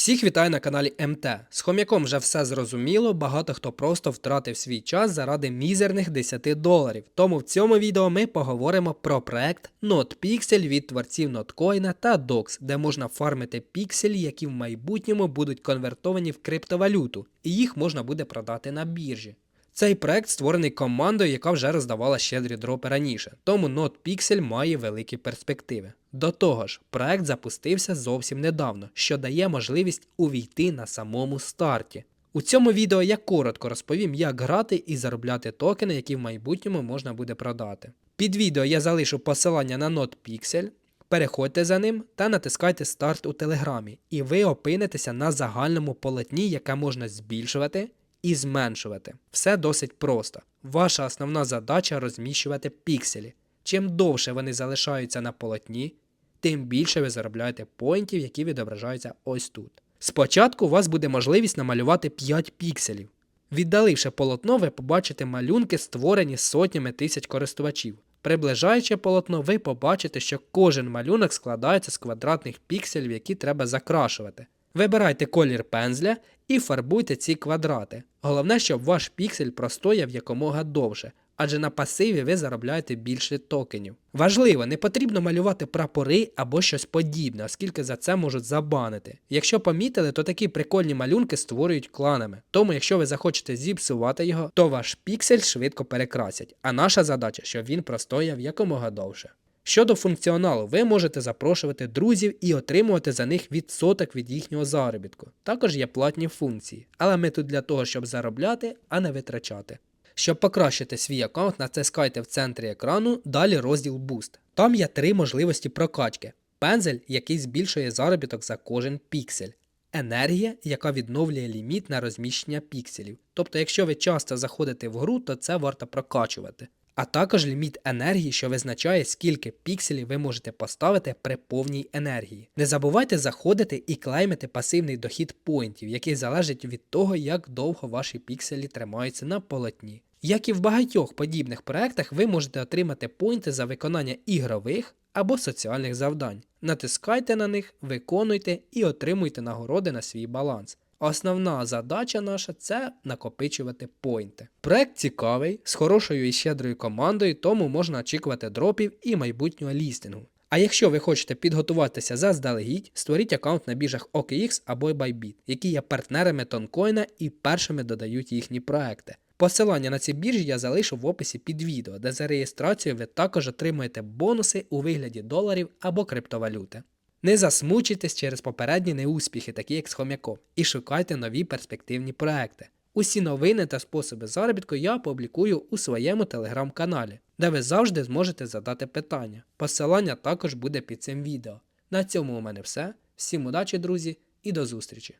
Всіх вітаю на каналі МТ. З хом'яком вже все зрозуміло, багато хто просто втратив свій час заради мізерних 10 доларів. Тому в цьому відео ми поговоримо про проект NotPixel від творців Notcoin та Dox, де можна фармити пікселі, які в майбутньому будуть конвертовані в криптовалюту, і їх можна буде продати на біржі. Цей проект створений командою, яка вже роздавала щедрі дропи раніше, тому NotPixel має великі перспективи. До того ж, проект запустився зовсім недавно, що дає можливість увійти на самому старті. У цьому відео я коротко розповім, як грати і заробляти токени, які в майбутньому можна буде продати. Під відео я залишу посилання на NotPixel, переходьте за ним та натискайте старт у Телеграмі, і ви опинитеся на загальному полотні, яке можна збільшувати і зменшувати. Все досить просто. Ваша основна задача розміщувати пікселі. Чим довше вони залишаються на полотні, тим більше ви заробляєте поінтів, які відображаються ось тут. Спочатку у вас буде можливість намалювати 5 пікселів. Віддаливши полотно, ви побачите малюнки, створені сотнями тисяч користувачів. Приближаючи полотно, ви побачите, що кожен малюнок складається з квадратних пікселів, які треба закрашувати. Вибирайте колір пензля і фарбуйте ці квадрати. Головне, щоб ваш піксель простояв якомога довше, адже на пасиві ви заробляєте більше токенів. Важливо, не потрібно малювати прапори або щось подібне, оскільки за це можуть забанити. Якщо помітили, то такі прикольні малюнки створюють кланами. Тому, якщо ви захочете зіпсувати його, то ваш піксель швидко перекрасять. А наша задача, щоб він простояв якомога довше. Щодо функціоналу, ви можете запрошувати друзів і отримувати за них відсоток від їхнього заробітку. Також є платні функції, але ми тут для того, щоб заробляти, а не витрачати. Щоб покращити свій аккаунт, натискайте в центрі екрану, далі розділ Boost. Там є три можливості прокачки: пензель, який збільшує заробіток за кожен піксель. Енергія, яка відновлює ліміт на розміщення пікселів. Тобто, якщо ви часто заходите в гру, то це варто прокачувати. А також ліміт енергії, що визначає, скільки пікселів ви можете поставити при повній енергії. Не забувайте заходити і клеймити пасивний дохід поінтів, який залежить від того, як довго ваші пікселі тримаються на полотні. Як і в багатьох подібних проектах, ви можете отримати поінти за виконання ігрових або соціальних завдань. Натискайте на них, виконуйте і отримуйте нагороди на свій баланс. Основна задача наша це накопичувати поінти. Проект цікавий, з хорошою і щедрою командою, тому можна очікувати дропів і майбутнього лістингу. А якщо ви хочете підготуватися заздалегідь, створіть аккаунт на біржах OKX або Bybit, які є партнерами Тонкоїна і першими додають їхні проекти. Посилання на ці біржі я залишу в описі під відео, де за реєстрацією ви також отримуєте бонуси у вигляді доларів або криптовалюти. Не засмучуйтесь через попередні неуспіхи, такі як з хом'яком, і шукайте нові перспективні проекти. Усі новини та способи заробітку я публікую у своєму телеграм-каналі, де ви завжди зможете задати питання. Посилання також буде під цим відео. На цьому у мене все. Всім удачі, друзі, і до зустрічі!